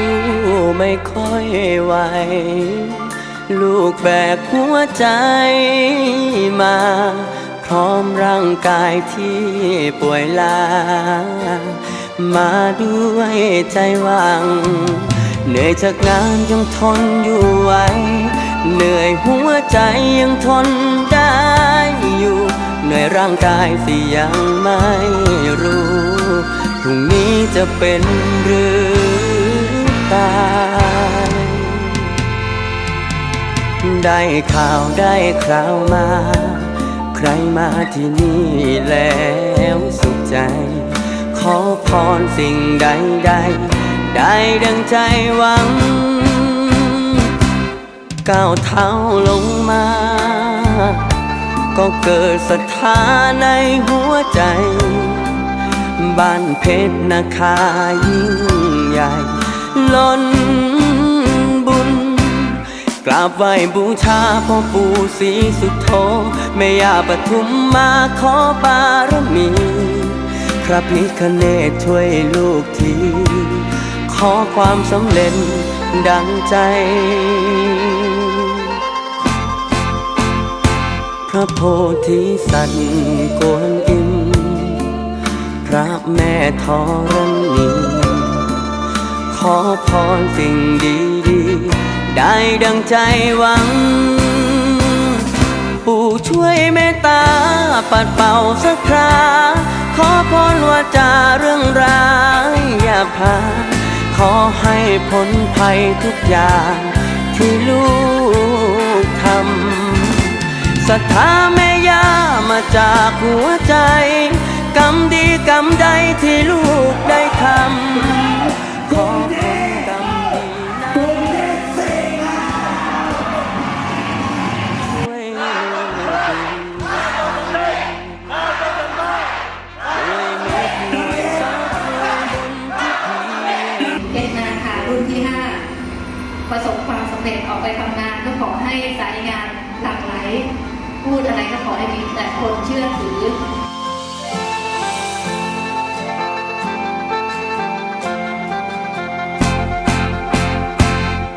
ู้ไหว ลูกแบกหัวใจมา พร้อมร่างกายที่ป่วยลา มาด้วยใจหวัง เหนื่อยจากงานยังทนอยู่ไหว เหนื่อยหัวใจยังทนได้อยู่ เหนื่อยร่างกายสิยังไม่รู้พรุ่งนี้จะเป็นหรือ ตาย ได้ข่าวได้คราวมา ใครมาที่นี่แล้วสุขใจ ขอพรสิ่งใดใดได้ดังใจหวัง ก้าวเท้าลงมา ก็เกิดศรัทธาในหัวใจ บ้านเพชรนาคายิ่งใหญ่ ล้นบุญ กราบไหว้บูชาพ่อปู่ศรีสุโธแม่ย่าปทุมมาขอบารมี พระพิคเนตช่วยลูกที ขอความสำเร็จดังใจพระโพธิสัตว์กวนอิม พระแม่ธรณี ขอพรสิ่งดีๆได้ดังใจหวัง ปู่ช่วยเมตตา ปัดเป่าสักครา ขอพรว่าจาเรื่องร้ายอย่าพาขอให้พ้นภัยทุกอย่างที่ลูกทำศรัทธาแม่ย่ามาจากหัวใจ กรรมดีกรรมใดที่ลูก ประสบความสำเร็จออกไปทำงาน ก็ขอให้สายงานหลากหลายพูดอะไรก็ขอให้มีแต่คนเชื่อถือ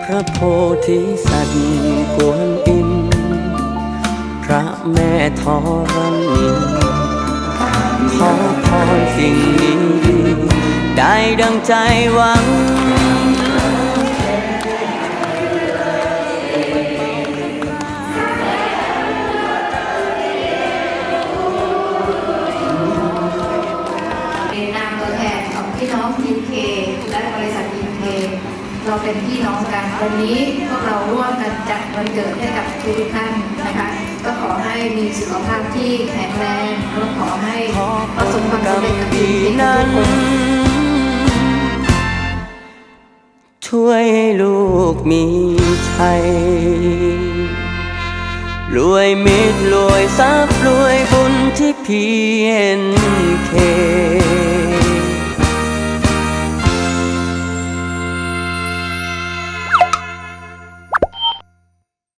พระโพธิสัตว์กวนอิมพระแม่ธรณีขอพรสิ่งดีๆได้ดังใจหวัง พี่น้องทีมเคและบริษัททีมเคเราเป็นพี่น้องกันวันนี้พวกเราร่วมกันจัดวันเกิดให้กับทุกท่านนะคะ ก็ขอให้มีสุขภาพที่แข็งแรงแล้วขอให้ประสบความสำเร็จกับทีดีมเคนั้ทุกคนช่วยลูกมีชัยรวยมิตรรวยทรัพย์รวยบุญที่เพียนเค